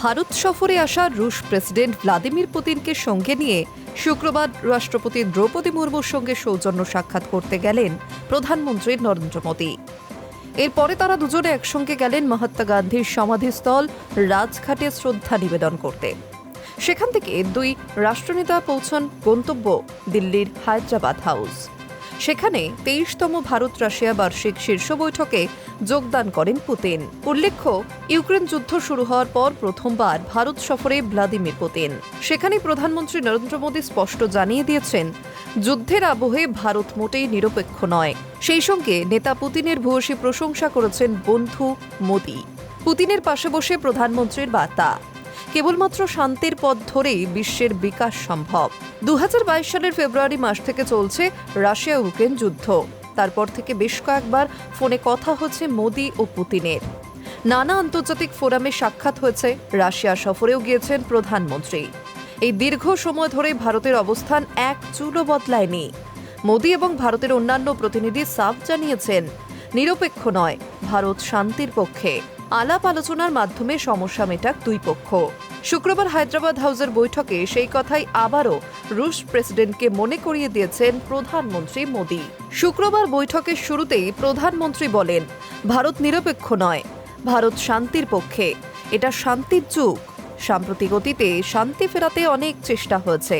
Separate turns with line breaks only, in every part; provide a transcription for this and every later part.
ভারত সফরে আসা রুশ প্রেসিডেন্ট ভ্লাদিমির পুতিনকে সঙ্গে নিয়ে শুক্রবার রাষ্ট্রপতি দ্রৌপদী মুর্মুর সঙ্গে সৌজন্য সাক্ষাৎ করতে গেলেন প্রধানমন্ত্রী নরেন্দ্র মোদী। এরপরে তারা দুজনে একসঙ্গে গেলেন মহাত্মা গান্ধীর সমাধিস্থল রাজঘাটে শ্রদ্ধা নিবেদন করতে। সেখান থেকে দুই রাষ্ট্রনেতা পৌঁছান গন্তব্য দিল্লির হায়দ্রাবাদ হাউস। সেখানে তেইশতম ভারত রাশিয়া বার্ষিক শীর্ষ বৈঠকে যোগদান করেন পুতিন। উল্লেখ্য, ইউক্রেন যুদ্ধ শুরু হওয়ার পর প্রথমবার ভারত সফরে ভ্লাদিমির পুতিন। সেখানে প্রধানমন্ত্রী নরেন্দ্র মোদী স্পষ্ট জানিয়ে দিয়েছেন, যুদ্ধের আবহে ভারত মোটেই নিরপেক্ষ নয়। সেই সঙ্গে নেতা পুতিনের ভূয়সী প্রশংসা করেছেন বন্ধু মোদী। পুতিনের পাশে বসে প্রধানমন্ত্রীর বার্তা। কেবলমাত্র শান্তির পথ ধরেই বিশ্বের বিকাশ সম্ভব। দু হাজার বাইশ সালের ফেব্রুয়ারি মাস থেকে চলছে রাশিয়া ইউক্রেন যুদ্ধ। তারপর থেকে বেশ কয়েকবার ফোনে কথা হচ্ছে মোদি ও পুতিনের। নানা আন্তর্জাতিক ফোরামে সাক্ষাৎ হয়েছে, রাশিয়া সফরেও গিয়েছেন প্রধানমন্ত্রী। এই দীর্ঘ সময় ধরে ভারতের অবস্থান এক চুলও বদলায়নি। মোদি এবং ভারতের অন্যান্য প্রতিনিধি সাফ জানিয়েছেন, নিরপেক্ষ নয় ভারত শান্তির পক্ষে। আলাপ আলোচনার মাধ্যমে সমস্যা মেটাক দুই পক্ষ। শুক্রবার হায়দ্রাবাদ হাউসের বৈঠকে সেই কথাই আবারও রুশ প্রেসিডেন্টকে মনে করিয়ে দিয়েছেন প্রধানমন্ত্রী মোদী। শুক্রবার বৈঠকের শুরুতেই প্রধানমন্ত্রী বলেন, ভারত নিরপেক্ষ নয়, ভারত শান্তির পক্ষে। এটা শান্তির যুগ। সাম্প্রতিক অতীতে শান্তি ফেরাতে অনেক চেষ্টা হয়েছে।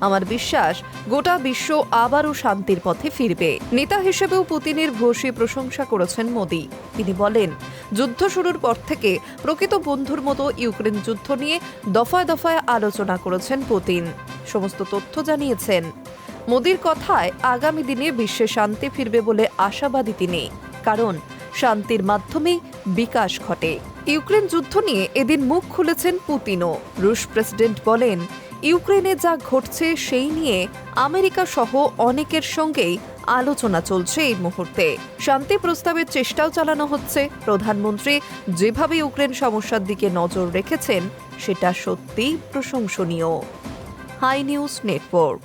আমার বিশ্বাস, গোটা বিশ্ব আবারও শান্তির পথে ফিরবে। নেতা হিসেবেও পুতিনের ভূয়সী প্রশংসা করেছেন মোদী। তিনি বলেন, যুদ্ধ শুরুর পর থেকে প্রকৃত বন্ধুর মতো ইউক্রেন যুদ্ধ নিয়ে দফায় দফায় আলোচনা করেছেন পুতিন। সমস্ত তথ্য জানিয়েছেন। মোদির কথায় আগামী দিনে বিশ্বে শান্তি ফিরবে বলে আশাবাদী তিনি। কারণ, শান্তির মাধ্যমেই বিকাশ ঘটে। ইউক্রেন যুদ্ধ নিয়ে এদিন মুখ খুলেছেন পুতিনও। রুশ প্রেসিডেন্ট বলেন ইউক্রেনে যা ঘটছে সেই নিয়ে আমেরিকা সহ অনেকের সঙ্গেই আলোচনা চলছে এই মুহূর্তে। শান্তি প্রস্তাবের চেষ্টাও চালানো হচ্ছে। প্রধানমন্ত্রী যেভাবে ইউক্রেন সমস্যার দিকে নজর রেখেছেন, সেটা সত্যিই প্রশংসনীয়। Hi news network.